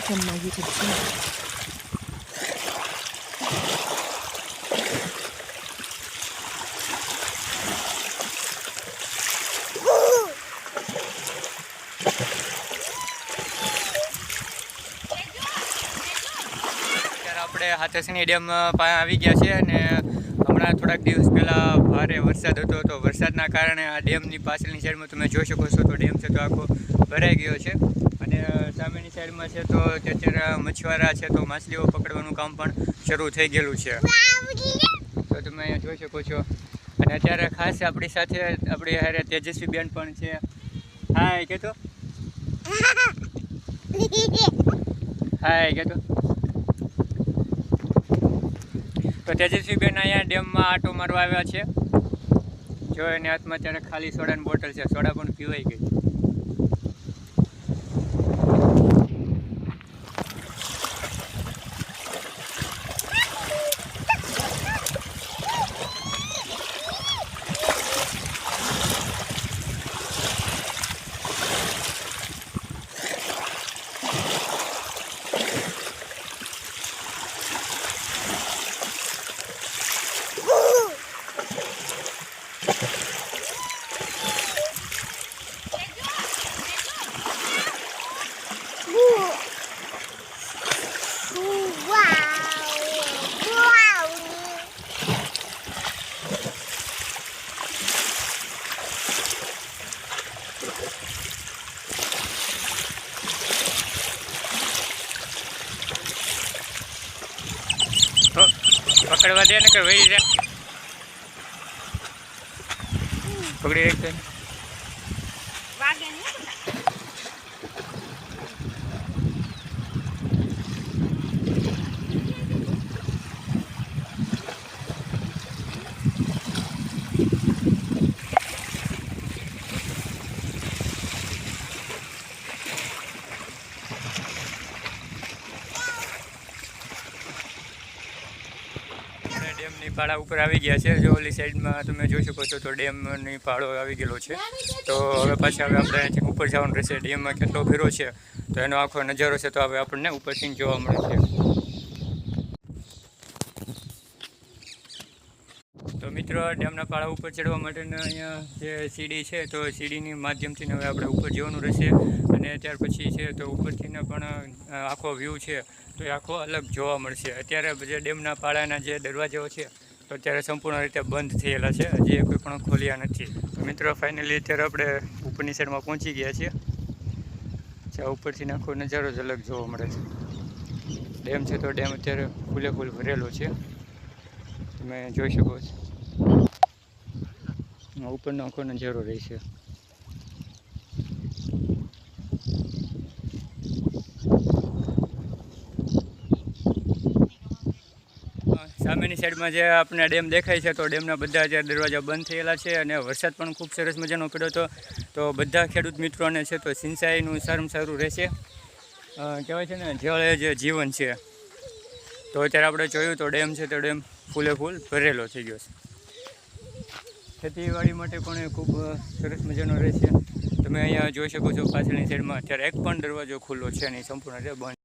from my YouTube channel. આપણે Hathsani dam પાસે આવી ગયા છે અને હમણાં થોડાક દિવસ પહેલાં ભારે વરસાદ હતો તો વરસાદના કારણે આ ડેમની પાછળની સાઈડમાં તમે જોઈ શકો છો તો ડેમ છે તો આખો ભરાઈ ગયો છે. અને સામેની સાઈડમાં છે તો અત્યારે મછવારા છે તો માછલીઓ પકડવાનું કામ પણ શરૂ થઈ ગયેલું છે. તો તમે અહીંયા જોઈ શકો છો. અને અત્યારે ખાસ આપણી સાથે આપણી હારે તેજસ્વી બેન પણ છે. હાય કહેતો હાય કે તો તેજસ્વીબેન બેન અહીંયા ડેમમાં આટો મારવા આવ્યા છે. જો એની હાથમાં ત્યારે ખાલી સોડાની બોટલ છે, સોડા પણ પીવાઈ ગઈ. પકડવા દે ને કે વહી રે પકડી રાખજો આપણે ડેમની પાળા ઉપર આવી ગયા છે. જો ઓલી સાઈડમાં તમે જોઈ શકો છો તો ડેમની પાળો આવી ગયેલો છે. તો હવે પાછા હવે આપણે અહીંથી ઉપર જવાનું રહેશે. ડેમમાં કેટલો ભેરો છે, તો એનો આખો નજારો છે તો હવે આપણને ઉપરથી જોવા મળે છે તો મિત્રો ડેમના પાળા ઉપર ચડવા માટેના અહીંયા જે સીડી છે, તો સીડીની માધ્યમથી હવે આપણે ઉપર જવાનું રહેશે. અને ત્યાર પછી છે, તો ઉપરથી પણ આખો વ્યૂ છે, તો એ આખો અલગ જોવા મળશે. અત્યારે જે ડેમના પાળાના જે દરવાજાઓ છે, તો અત્યારે સંપૂર્ણ રીતે બંધ થયેલા છે. હજી કોઈ પણ ખોલ્યા નથી. તો મિત્રો ફાઇનલી અત્યારે આપણે ઉપરની સાઈડમાં પહોંચી ગયા છીએ. જ્યાં ઉપરથી આખો નજારો જ અલગ જોવા મળે છે. ડેમ છે, તો ડેમ અત્યારે ફૂલે ફૂલ ભરેલો છે. તમે જોઈ શકો છો. ઉપરનો આખો નજારો રહેશે સામેની સાઈડમાં જે આપણે ડેમ દેખાય છે, તો ડેમના બધા જે દરવાજા બંધ થયેલા છે અને વરસાદ પણ ખૂબ સરસ મજાનો પડ્યો હતો. તો બધા ખેડૂત મિત્રોને છે, તો સિંચાઈનું સારું સારું રહેશે. કહેવાય છે ને, જળ જે જીવન છે. તો અત્યારે આપણે જોયું તો ડેમ છે, તો ડેમ ફૂલે ફૂલ ભરેલો થઈ ગયો છે. ખેતીવાડી માટે પણ ખૂબ સરસ મજાનો રહેશે તમે અહીંયા જોઈ શકો છો પાછળની સાઈડમાં અત્યારે એક પણ દરવાજો ખુલ્લો છે નહીં સંપૂર્ણ રીતે બંધ.